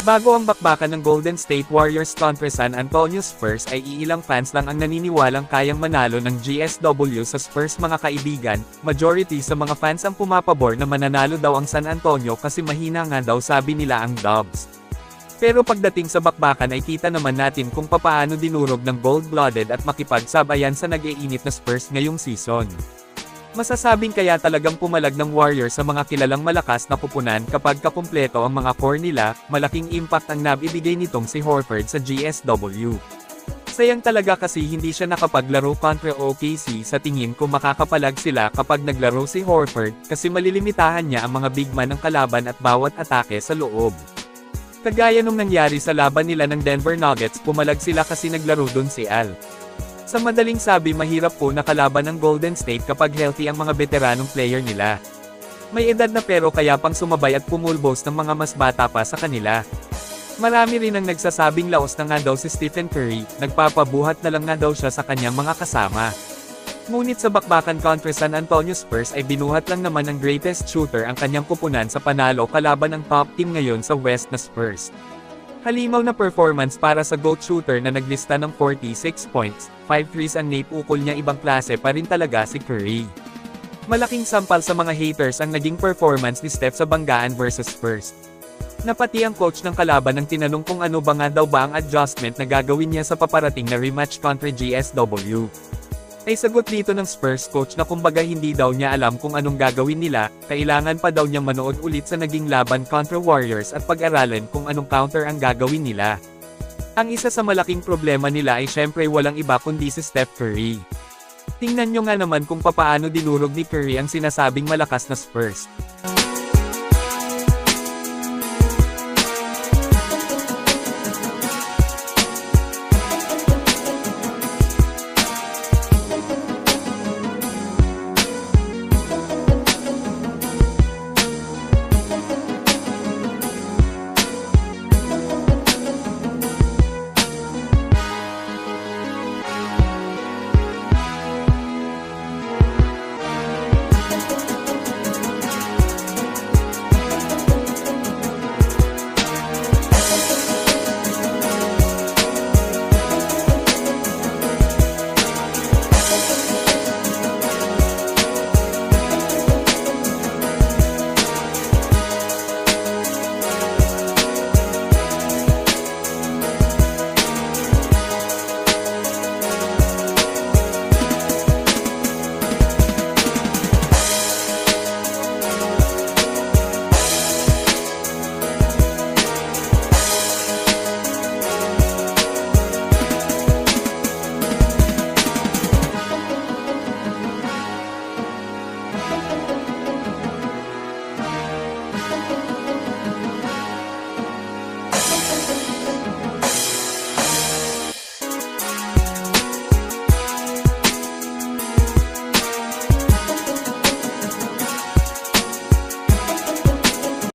Bago ang bakbakan ng Golden State Warriors kontra San Antonio Spurs ay iilang fans lang ang naniniwalang kayang manalo ng GSW sa Spurs mga kaibigan, majority sa mga fans ang pumapabor na mananalo daw ang San Antonio kasi mahina nga daw sabi nila ang Dubs. Pero pagdating sa bakbakan ay kita naman natin kung papaano dinurog ng gold-blooded at makipagsabayan sa nag-iinit na Spurs ngayong season. Masasabing kaya talagang pumalag ng Warriors sa mga kilalang malakas na pupunan kapag kakumpleto ang mga core nila, malaking impact ang nabibigay nitong si Horford sa GSW. Sayang talaga kasi hindi siya nakapaglaro kontra OKC sa tingin ko makakapalag sila kapag naglaro si Horford kasi malilimitahan niya ang mga big man ng kalaban at bawat atake sa loob. Kagaya nung nangyari sa laban nila ng Denver Nuggets pumalag sila kasi naglaro dun si Al. Sa madaling sabi mahirap po nakalaban ng Golden State kapag healthy ang mga veteranong player nila. May edad na pero kaya pang sumabay at pumulbos ng mga mas bata pa sa kanila. Marami rin ang nagsasabing laos na nga daw si Stephen Curry, nagpapabuhat na lang nga daw siya sa kanyang mga kasama. Ngunit sa bakbakan kontra San Antonio Spurs ay binuhat lang naman ng greatest shooter ang kanyang kupunan sa panalo kalaban ng top team ngayon sa West na Spurs. Halimaw na performance para sa GOAT shooter na naglista ng 46 points, 5 threes ang naipukol niya ibang klase pa rin talaga si Curry. Malaking sampal sa mga haters ang naging performance ni Steph sa banggaan versus Spurs. Napati ang coach ng kalaban ng tinanong kung ano ba nga daw ba ang adjustment na gagawin niya sa paparating na rematch kontra GSW. Ay sagot dito ng Spurs coach na kumbaga hindi daw niya alam kung anong gagawin nila, kailangan pa daw niyang manood ulit sa naging laban kontra Warriors at pag-aralan kung anong counter ang gagawin nila. Ang isa sa malaking problema nila ay syempre walang iba kundi si Steph Curry. Tingnan nyo nga naman kung papaano dinurog ni Curry ang sinasabing malakas na Spurs.